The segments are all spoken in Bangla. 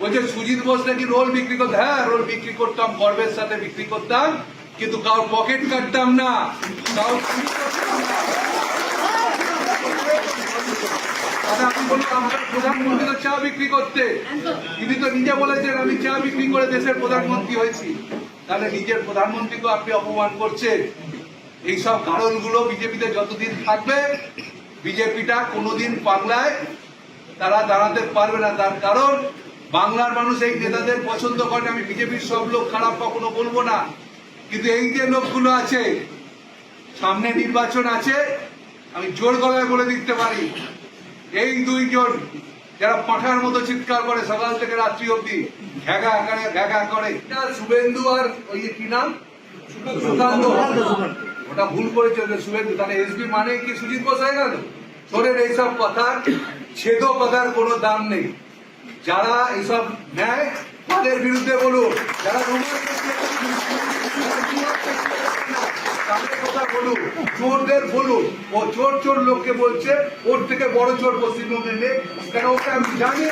বলছে সুজিত বোস নাকি রোল বিক্রি করতে হ্যাঁ রোল বিক্রি করতাম, গর্বের সাথে বিক্রি করতাম, কিন্তু কারোর পকেট কাটতাম না। কারোর বলুন আমাদের প্রধানমন্ত্রী চা বিক্রি করতে। তিনি তো নিজে বলেছেন, আমি চা বিক্রি করে দেশের প্রধানমন্ত্রী হয়েছি। তাহলে নিজের প্রধানমন্ত্রীকে আপনি অপমান করছেন। এইসব কারণগুলো বিজেপিতে যতদিন থাকবে, বিজেপিটা কোনোদিন বাংলায় তারা দাঁড়াতে পারবে না। তার কারণ বাংলার মানুষ এই নেতাদের পছন্দ করে আমি বিজেপির সব লোক খারাপ, কখনো বলব না। কিন্তু এই যে লোকগুলো আছে, সামনে নির্বাচন আছে, আমি জোর গলায় বলে দিতে পারি, এই দুইজন যারা পাঠার মতো চিৎকার করে সকাল থেকে রাত্রি অবধি ঘ্যাগা করে ঘ্যাগা করে। শুভেন্দু আর ওই কি নাম? সুকান্ত। ওটা ভুল করেছে শুভেন্দু। তাহলে এসবি মানে কি সুজিত বোস হয়ে গেল? শোনেন এইসব কথা ছেদ কথার কোনো দাম নেই। যারা এইসব নেয়, তাদের বিরুদ্ধে বলুন। যারা তাদের চোরদের বলুন। ও চোর চোর লোককে বলছে, ওর থেকে বড় চোর পশ্চিমবঙ্গে নেই। কেন ওকে আমি জানি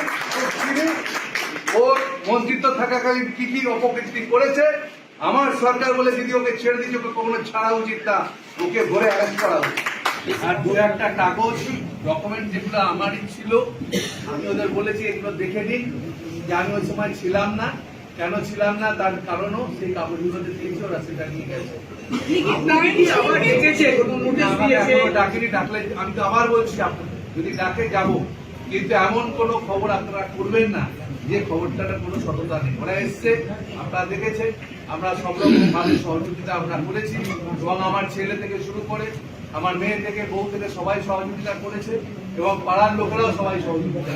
ওর মন্ত্রিত্ব থাকাকালীন কি কি অপকীর্তি করেছে, আমার সরকার বলে যদি ওকে ছেড়ে দিচ্ছে ওকে কখনো ছাড়া উচিত না। ওকে ধরে অ্যারেস্ট করা উচিত। আর দু একটা কাগজ ডকুমেন্ট যেগুলো আমারই ছিল আমি ওদের বলেছি এগুলো দেখে নিন। যে আমি ওই সময় ছিলাম না কেন ছিলাম না তার কারণও সেই কাগজগুলো দিয়েছে ওরা সেটা নিয়ে গেছে। ডাকেনি, ডাকলে আমি তো আবার বলছি যদি ডাকে যাব। কিন্তু এমন কোন খবর আপনারা করবেন না যে খবরটার কোনো সততা নেই। ওরা এসছে আপনারা দেখেছেন আমরা সব রকম ভাবে সহযোগিতা আমরা করেছি এবং আমার ছেলে থেকে শুরু করে আমার মেয়ে থেকে বউ থেকে সবাই সহযোগিতা করেছে এবং পাড়ার লোকেরাও সবাই সহযোগিতা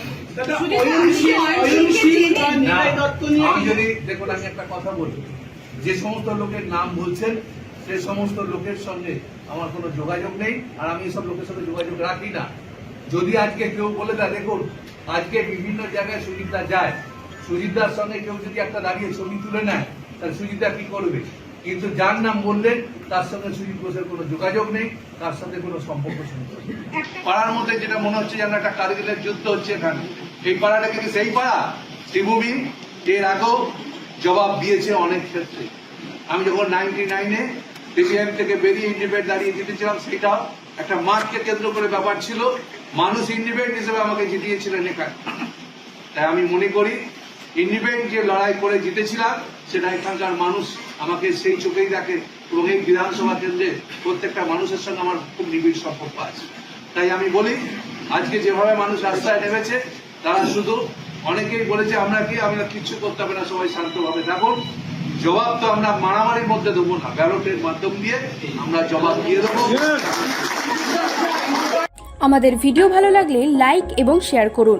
আমি যদি দেখুন আমি একটা কথা বলি। যে সমস্ত লোকের নাম বলছেন সে সমস্ত লোকের সঙ্গে আমার কোনো যোগাযোগ নেই আর আমি এসব লোকের সঙ্গে যোগাযোগ রাখি না। যদি আজকে কেউ বলে দেয় দেখুন আজকে বিভিন্ন জায়গায় সুজিতদা যায়। সুজিতদার সঙ্গে কেউ যদি একটা দাঁড়িয়ে ছবি তুলে নেয় তাহলে সুজিতদা কি করবে? কিন্তু যার নাম বললেন তার সঙ্গে সুজিত ঘোষের কোনো যোগাযোগ নেই তার সাথে কোনো সম্পর্ক সম্পর্ক নেই। পাড়ার মধ্যে যেটা মনে হচ্ছে যেন একটা কারগিলের যুদ্ধ হচ্ছে এখানে। এই পাড়াটা কিন্তু সেই পাড়া? শ্রীভূমি এর আগেও জবাব দিয়েছে অনেক ক্ষেত্রে। আমি যখন নাইনটি নাইনে সিপিএম থেকে বেরিয়ে ইন্ডিপেন্ড দাঁড়িয়ে জিতেছিলাম সেটা একটা মাঠকে কেন্দ্র করে ব্যাপার ছিল। মানুষ ইন্ডিপেন্ড হিসেবে আমাকে জিতিয়েছিলেন এখানে। তাই আমি মনে করি ইন্ডিপেন্ড যে লড়াই করে জিতেছিলাম, সেটা এখানকার মানুষ আমাকে সেই চোখেই দেখে এবং এই বিধানসভা কেন্দ্রে প্রত্যেকটা মানুষের সঙ্গে আমার খুব নিবিড় সম্পর্ক আছে। তাই আমি বলি, আজকে যেভাবে মানুষ রাস্তায় নেমেছে, তারা শুধু অনেকেই বলেছে, আমরা কি, আমরা কিচ্ছু করতে হবে না, সবাই শান্তভাবে থাকুন। জবাব তো আমরা মারামারির মধ্যে দেবো না, ব্যালটের মাধ্যম দিয়ে আমরা জবাব দিয়ে দেবো। আমাদের ভিডিও ভালো লাগলে লাইক এবং শেয়ার করুন।